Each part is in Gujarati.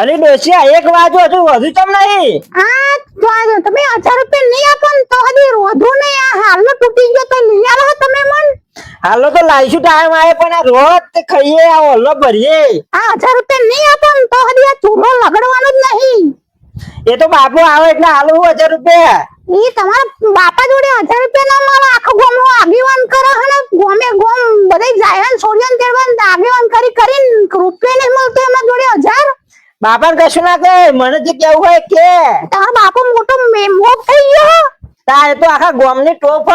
અરે ડોશિયા એક વાજો હજુ વધુ તમ નહીં? આ વાજો તમે 1000 રૂપિયા નહીં આપો તો હજી રોધું નહીં. આ હાલનો તૂટી ગયો તો લઈ આવો તમે મન. હાલો તો લાઈશું ટાઈમ આવે પણ આ રોજ ખાઈએ આ ઓલો ભરીએ. આ 1000 રૂપિયા નહીં આપો તો હજી આ ચૂલો લગડવાનો જ નહીં. એ તો બાપુ આવે એટલે હાલો હજાર રૂપિયા. એ તમારા બાપા જોડે હજાર રૂપિયા ના મારા આખો ગોમ આગેવાન કરે હને ગોમે ગોમ બધે જાય ને છોડીને તેડવાન આગેવાન કરી કરીને રૂપિયા નહીં મળતો એમના જોડે હજાર બાપા કશું ના કહે મને જે કેવું હોય કે. તારા બાપો મોટો મેમો થઈ ગયો. તારે તો આખા ગોમની ટોપ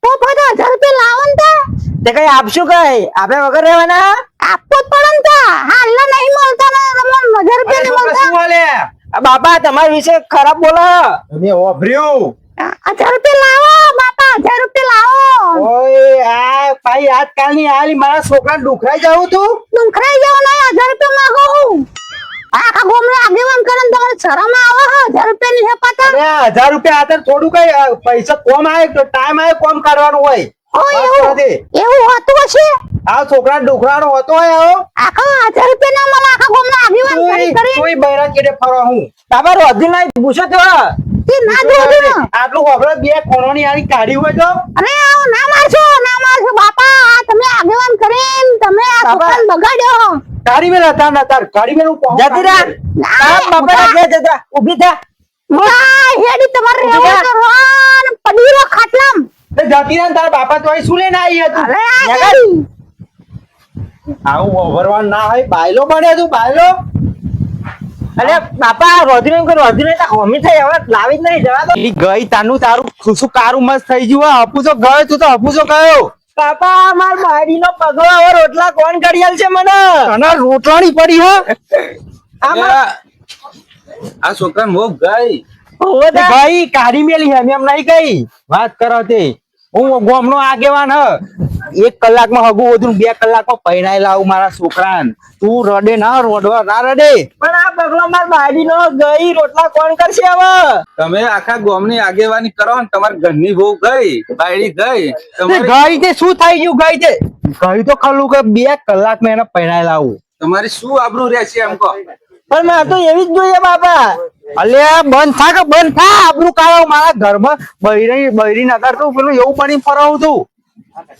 ટોપ તો હજાર રૂપિયા લાવન તા તે કઈ આપશું કઈ? આપે વગર રહેવાના? આપવો જ પડે ને તા હાલના નહીં મળતા ને તમને હજાર રૂપિયા નહીં મળતા આ બાપા તમારા વિશે ખરાબ બોલો. તમે ઓભર્યું હજાર રૂપિયા લાવો બાપા હજાર રૂપિયા લાવો. ઓય આ ભાઈ આજકાલની હાલી મારા છોકરા દુખરાઈ જવું તું? ડુંખરાઈ જાવ નહીં હજાર રૂપિયા માંગો હું. આખા ગોમને આગેવાન કરે ને તમારે શરમ આવે હે હજાર રૂપિયા ની હેપાતા અરે આ રૂપિયા આતર થોડું કઈ પૈસા કોમ આવે તો ટાઈમ આવે કોમ કાઢવાનું હોય. એવું? હોતું હશે? આ છોકરા ડુખરાનો હોતો હોય આવો. આખા હજાર રૂપિયા ના મળે આખા ગોમને આગેવાન કરી કરી. તોય બૈરા કેડે ફરવા હું? બાપા રોજી નહીં પૂછો તો તે ના. જોયું આટલું હોભળો બે કોરોની આની કાઢી હોય તો? અરે આવો ના મારશો ના મારશો. બાપા તમે આગેવાન કરીને તમે આ. છોકરાને બગાડ્યો. કાઢી મેલ હતા ના તાર ગાડી મેલ હું પહોંચ જતી રા ના, બાપા. ના જતા ઊભી થા વાહ હેડી તમારે થા. કરવાન પડી ખાટલામ એ જતી ને બાપા તો અહીં શું લઈને આવી હતી. ગઈ. આવું ઓભરવાનું ના હોય બાયલો બને તું બાયલો અરે બાપા રોજી નહીં રોજી નહીં હોમી થઈ હવે લાવી જ નહીં જવા દો ગઈ તાનું તારું ખુશું કારું મસ્ત થઈ ગયું હો. હપુસો ગયો તું તો હપુસો ગયો બાપા માર બાયડી નો પગલો હવે રોટલા કોણ ઘડિયાળ છે મને? તને રોટલાની પડી હો. આ છોકરા મો ગઈ ભાઈ. કાઢી મેલી હે એમ નહીં ગઈ વાત કરો તે હું ગોમનો આગેવાન હ. એક કલાકમાં હગું વધુ બે કલાકમાં પૈણાઈ લાવું મારા છોકરાને. તું રડે ના રોડવા ના રડે. પણ આ બગલો માર બાયડી નો ગઈ રોટલા કોણ કરશે હવે? તમે આખા ગામની આગેવાની કરો ને તમારી ઘરની બહુ ગઈ બાયડી ગઈ તે ગઈ તે શું થઈ ગયું? ગઈ તે ગઈ તો ખરું કે બે કલાકમાં એને પૈણાઈ લાવું. તમારી શું આબરૂ રહેશે એમ કહો. પણ મારે તો એવી જ જોઈએ બાપા. અલ્યા બંધ થા કે બંધ થા? આપણું કાળો મારા ઘરમાં બૈરી બૈરી નગર તો પેલું એવું પડી ફરાવું તું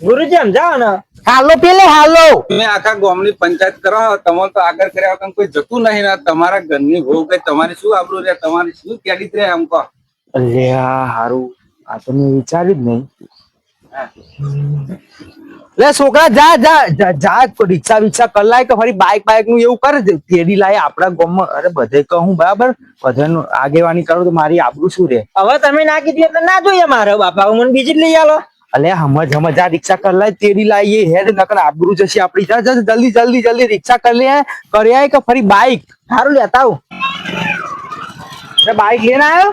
ગુરુજી સમજાવો ને. હાલો પેલે હાલો. મેં આખા ગામની પંચાયત કરો તમે તો આગળ કર્યા વગર કોઈ જતું નહીં ને. તમારા ઘરની બહુ ગઈ તમારી શું આબરૂ રહે તમારી શું ક્રેડિટ રે એમ કહો. આ હારું. આ તો મેં વિચાર્યું જ નહીં. લે છોકરા જા જા જા રિક્ષા વિક્ષા લાય કે ફરી બાઇક બાઇકનું એવું કર તેડી લાય આપણા ગામમાં. અરે બધે કહું બરાબર? બધાનું આગેવાની કરું તો મારી આબરૂ શું રે? હવે તમે ના કીધી એટલે ના જોઈએ મારે. બાપા મને બીજી જ લઈ આલો. અલે હમજ હમજ આ રિક્ષા કર લાય તેડી લાય હેડ નકર આબરૂ જશે આપડી જા જા જલ્દી જલ્દી જલ્દી રિક્ષા કરી લે કરી આય કે ફરી બાઈક સારું લેતા આવું બાઈક લેને આવ્યો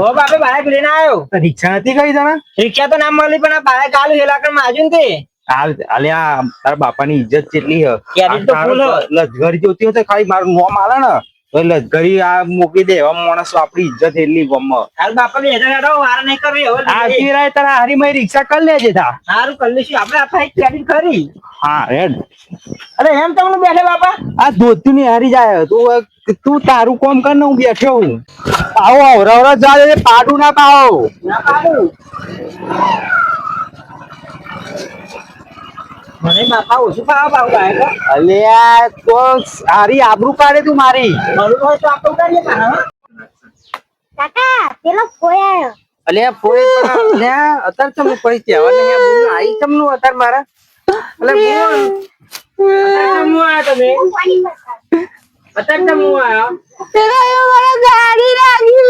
ઓ બાપે બાઈક લેને આવ્યો તો રિક્ષા નથી કઈ તને? રિક્ષા તો ના મળી પણ આ બાઈક આલું હેલા કર માજું તે. હાલ અલ્યા તારા બાપાની ઇજ્જત કેટલી હે. તો હ. જોતી હોય તો ખાલી મારું નોમ આલે ને. લજગરી આ મૂકી દે એવા માણસો આપડી ઇજ્જત એટલી ગમમાં તાર બાપા બે હજાર હેઠળ વાર નહીં કરવી હવે રાય તારા હારી માં રિક્ષા કરી લેજે તા. સારું કરી લેશું આપણે આપણે ક્રેડિટ ખરી હા રેડ અરે એમ તમને બેઠે બાપા. આ ધોતી ની હારી જાય. તું તું તારું કોમ કર ને હું બેઠો હું આવો અવરવરા જા પાડું ના પાવો ના પાડું. મને બાપા ઓછું ખાવા પાવ બાઈક અલ્યા તો સારી આબરૂ કાઢે તું મારી? મારું હોય તો આપણું પાછા, કાકા પેલો કોઈ આવ્યો અલ્યા કોઈ પણ અલ્યા અત્યારે તમને કોઈ કહેવા નહીં આ આઈ તમનું અત્યારે મારા. અલે બોલ. અત્યારે આયા તમે? અત્યારે કેમ આવ્યો પેલો એ મારા ગાડી લાગી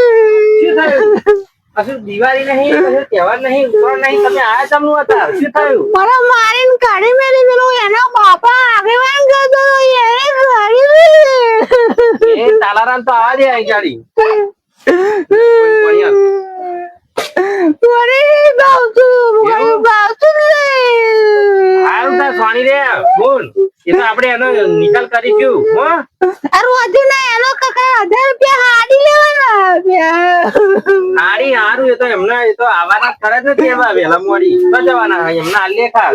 શું થયું? કશું દિવાળી નહીં કશું તહેવાર નહીં ઉત્તરાયણ નહીં તમે આ તમનું હતા શું થયું? મને મારીને કાઢી મેલી પેલો એનો બાપા આગેવાન કરતો એને કાઢી એ તાલારામ તો આવા દે અહીં ગાડી. સોની રે બોલ. એ તો આપણે એનો નિકાલ કરીશું હો. આ રોજુ ના એનો કાકા હજાર રૂપિયા હાડી લેવાના આપ્યા. હારું એ તો એમના એ તો આવવાના જ મોડી. તો હોય એમના હાલ લેખા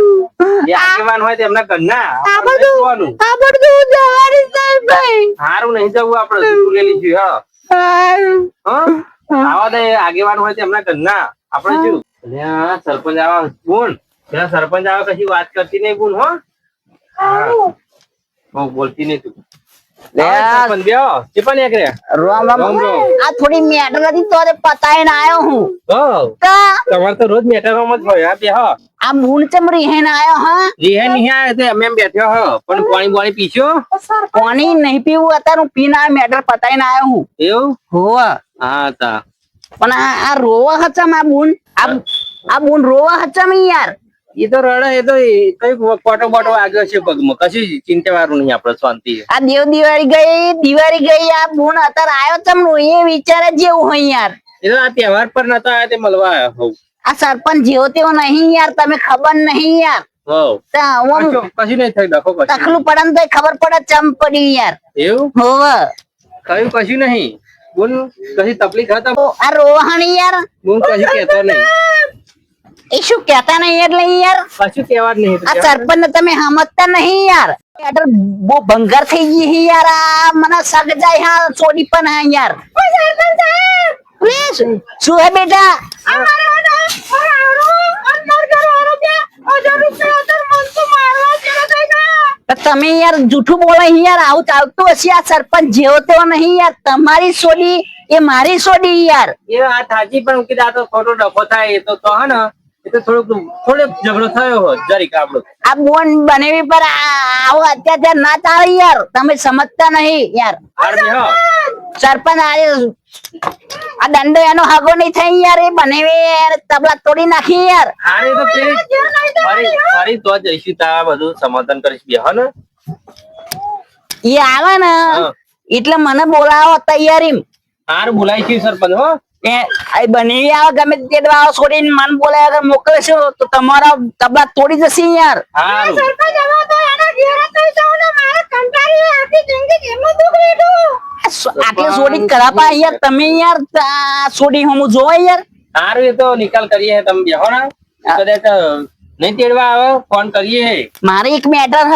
જે આગેવાન હોય તે એમના ઘરના. આ બધું આ બધું જવાની નહીં ભાઈ. હારું નહીં જવું આપડે લઈ લીધું હા. આવા દે આગેવાન હોય તો એમના ઘરના. આપણે શું? સરપંચ આવા બોલ. સરપંચ આવા કશી વાત કરતી નહીં બોલ હો. બહુ. બોલતી નહીં તું પણ નહીં આયા તે અમે બેઠ્યો હો. પણ પાણી પાણી પીશો? પાણી નહીં પીવું અત્યારે પીને આ મેટર પતાઈને આયો હું. એવું? હોવા. હા તા. પણ આ રોવા હચમ આ બુન આ બૂન રોવા હચમ યાર? એ તો રડે એ તો કંઈક કોટો બોટો વાગ્યો છે પગમાં. કશું ચિંતા વાળું નહીં આપડે શાંતિ. આ દેવ દિવાળી ગઈ દિવાળી ગઈ આ બૂન અત્યારે આયો ચમ એ વિચારે જેવું હોય યાર. એ આ તહેવાર પર નતો આયા તે મળવા હોવ આ સરપંચ જેવો તેવો નહીં યાર તમે ખબર નહીં યાર. કશું નહીં થઈ ડખો તકલું પડે ને તો ખબર પડે ચમ પડી યાર. એવું? હોવ. કયું કશું નહીં. બોલ કશી તકલીફ હતા? આ રોહાણી યાર. બોલ કશું કહેતો નહીં. એ શું કહેતા નહીં એટલે યાર? કશું કહેવા નહીં આ સરપંચ તમે સમજતા નહીં યાર. બહુ ભંગાર થઈ ગઈ યાર. આ મને સગ જાય હા ચોડી પણ હા યાર. પ્લીઝ શું હે બેટા? તો તમે યાર જૂઠું બોલો યાર. આવું ચાલતું હશે આ સરપંચ જેવો તેવો નહીં યાર. તમારી સોડી એ મારી સોડી યાર. એ આ થાજી પણ કીધા તો ખોટો ડખો થાય એ તો કહો હે ને. તો થોડુંક થોડોક ઝઘડો થયો હોત જરીક આપણો. આ બોન બનેવી પર આવો અત્યાચાર ના ચાલે યાર. તમે સમજતા નહીં યાર. સરપંચ આજે આ દંડો એનો હાગો નહીં થઈ યાર. એ બનેવી યાર તબલા તોડી નાખી યાર. એ તો ફરી ફરી તો જઈશું તા બધું સમાધાન કરીશ ને? એ આવે ને. એટલે મને બોલાવો તૈયારી હાર બોલાઈશું સરપંચ હો. એ આ આવે ગમે તે દવા છોડીને મન બોલે અગર મોકલશો તો તમારા તબલા તોડી જશે યાર. આટલી સોડી કરાપા યાર તમે યાર આ સોડી હું જો યાર. હારું એ તો નિકાલ કરીએ તમે બેહો ને. કદાચ નહીં તેડવા આવે ફોન કરીએ મારે એક મેટર હ.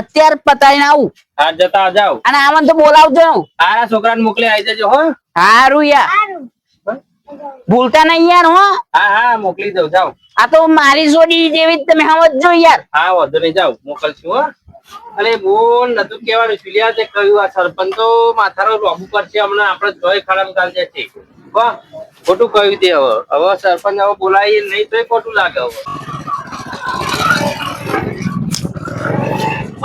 અત્યારે પતાવીને આવું. હા જતા જાઓ. અને આમાં તો બોલાવજો. હારા છોકરાને મોકલી આવી જજો હો. હારું યાર. ભૂલતા નહીં યાર હો. હા હા મોકલી દઉં જાઓ. આ તો મારી જોડી જેવી તમે સમજજો યાર. હા વધુ નહીં જાઓ મોકલશું હો. અરે બોલ નતું કેવાનું ચુલિયા તે કહ્યું આ સરપંચ તો માથાનો રોબુ કરશે હમણાં આપણે જોઈ ખરાબ ચાલશે છે. વાહ ખોટું કહ્યું તે હવે. હવે સરપંચ હવે બોલાવીએ નહીં તો ખોટું લાગે હવે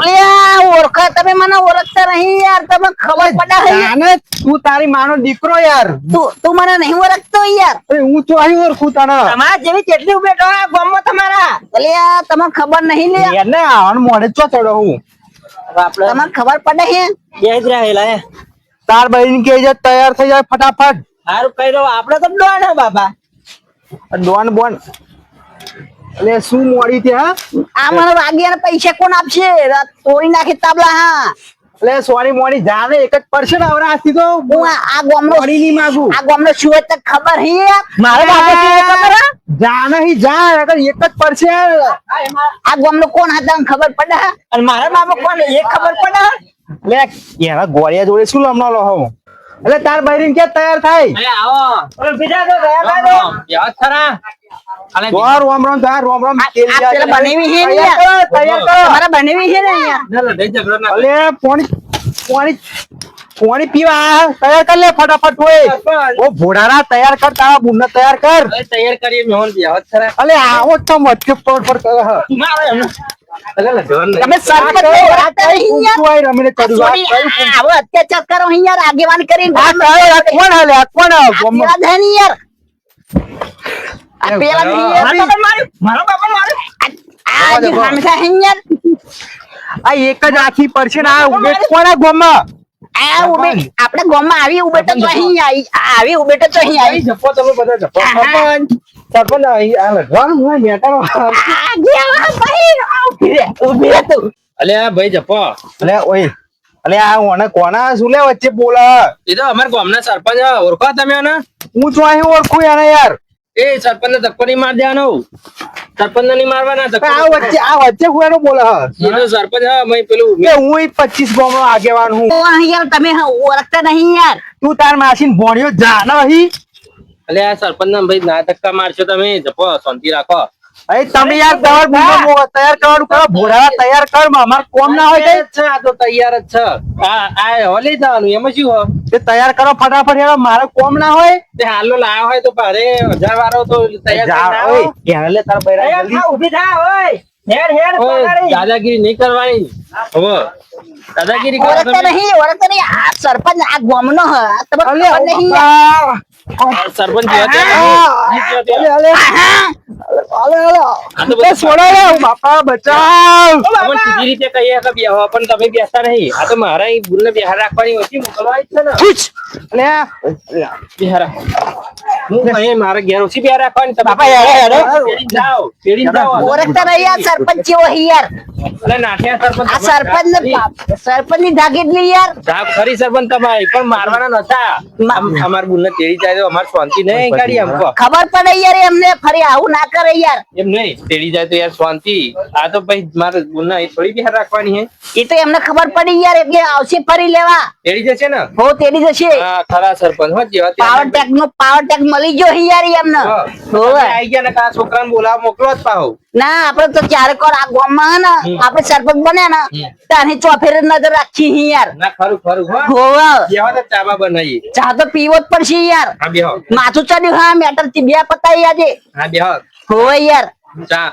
ઓલ્યા, ઓળખા તમે મને ઓળખતા નહીં યાર તમે ખબર પડા તું તારી માનો દીકરો યાર. તું તું મને નહીં ઓળખતો યાર. અરે હું તો અહીં ઓળખું તને. તમારા જેવી કેટલી બેઠો ગામમાં તમારા? ઓલ્યા તમને ખબર નહીં લે. એને આવવાનું મોડે ચો ચડો હું. તમને ખબર પડે છે તાર બહેન કે જે તૈયાર થઈ જાય ફટાફટ. સારું કહી દો આપણે તો ડોન હે બાબા ડોન બોન એટલે શું મોડી ત્યાં હા? આ મને વાગ્યા પૈસા કોણ આપશે? તોડી નાખે તાબલા હા. એટલે સોરી મોડી જાને એક જ પડશે ને હવે આજથી તો. હું આ ગામનો મોડી નહીં માગું. આ ગામનો શું તો ખબર હે મારે બાપા શું ખબર? જાને હી જા અગર એક જ પડશે આ ગામનો કોણ હતા ખબર પડે? અને મારા બાબા કોણ એ ખબર પડે એટલે એના ગોળિયા જોડે શું લમણો લો હું? એટલે તાર બહેરીન કે તૈયાર થાય? અરે આવો. અરે બીજા તો ગયા કાઢો યાદ ખરા? અલે તો રોમ રોમ તાર રોમ રોમ આ- આ પેલા બનેવી છે ને તૈયાર કરો કરો. તમારા બનેવી છે ને અહીંયા? ના લડાઈ ઝઘડો ના અલે પોણી પોણી પોણી પીવા તૈયાર કર લે ફટાફટ હોય. ઓ ભોડારા તૈયાર કર તારા બુન તૈયાર કર. તૈયાર કરીએ મેહોન યાદ ખરા? અલે આવો તો મત પર પર કરે હ. તમે સરપંચ રમીને અત્યાચાર કરો યાર આગેવાન કરીને કોણ હાલે? કોણ યાર. આ એક જ આખી પડશે ને આ ઉબેટ કોના ગોમમાં? આ ઉભે આપણે ગામમાં આવી ઉબેટ તો અહીં આવી આવી ઉભેટો તો અહીં આવી. અહીં જપો તમે બધા જપો સરપંચ આ લડવાનું હોય મેટાનો ઊભી તું. અલે આ ભાઈ જપો. અલે ઓય. અલે આ ઓને કોના શું લે વચ્ચે બોલા. એ તો અમાર ગામના સરપંચ. ઓળખો તમે ને હું જો અહીં ઓળખું એને યાર. એ સરપંચ ધક્કો નહીં માર દેવાનો. સરપંચ નહીં મારવાના ધક્કો આ વચ્ચે આ વચ્ચે કોનો બોલે હ. એ તો સરપંચ હા મેં પેલું કે હું પચીસ ગામનો આગેવાન હું. ઓ યાર તમે ઓળખતા નહીં યાર. તું તાર માસીન ભોણ્યો જાનો હી. અલે આ સરપંચ ના ભાઈ ના ધક્કા મારશો તમે જપો શાંતિ રાખો. અરે તમે યાર દવર તૈયાર કરવાનું કરો ભોરા તૈયાર કર અમાર કોમ ના હોય છે આ તો તૈયાર જ છે. આ આ હોલી જવાનું એમાં શું હોય તે તૈયાર કરો ફટાફટ યાર મારે કોમ ના હોય? તે હાલો લાવ્યો હોય તો ભારે હજાર વાળો તો તૈયાર જા, કરીને આવો. ઓય, હેર લે તાર બૈરા જલ્દી. ઓય, દાદાગીરી નહીં કરવાની. દાદાગીરી નહીં ઓળખતા નહીં. આ સરપંચ આ ગામનો હ. તમને નહીં. સરપંચ ને. નાઠિયા સરપંચ. સરપંચ ને સરપંચની ધાગેટલી યાર. ધાક ખરી સરપંચ તમારી પણ મારવાના નતા અમાર બુનને તેડી જાય તો અમાર શાંતિ નહીં કાઢી અમકો ખબર પડે યાર એમને ફરી આવું ના કરે યાર. એમ નહીં તેડી જાય તો યાર શાંતિ. આ તો પછી મારા બુનને અહીં થોડી બિહાર રાખવાની હે. એ તો એમને ખબર પડી યાર એટલે આવશે ફરી લેવા. તેડી જશે ને? હો તેડી જશે. હા ખરા સરપંચ હો જેવા પાવર ટેક નો પાવર ટેક મળી ગયો યાર એમને. હા. હોવે. તમે આઈ ગયા ને કા છોકરાને બોલાવા મોકલો જ ના આપડે તો ચારે કોર આ ગામમાં હે ને આપડે સરપંચ બન્યા ને તાની ચોફેર નજર રાખી હી યાર. ના ખરું ખરું હો. હોવે. બેહો તો ચાબા બનાવીએ. ચા તો પીવો જ પડશે યાર. માથું ચડ્યું હા મેટરથી બે પતાવી આજે. હા યાર. ચા.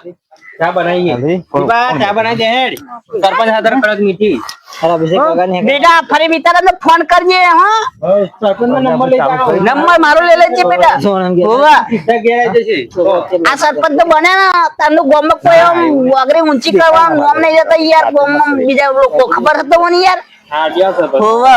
ચા બનાવીએ. ચા બનાવી દે સરપંચ હાજર કડક મીઠી. બેટા ફરી બિચારા ફોન કરજે હા. સરપંચ નો નંબર લઈ મારો લઈ લેજે બેટા. આ સરપંચ તો બને ને તારનું ગામમાં કોઈ આમ ઊંચી કરવા નામ નહીં જતા યાર ગોમ બીજા લોકો. ખબર હતો મને યાર? હા બેહો સરપંચ હોવે.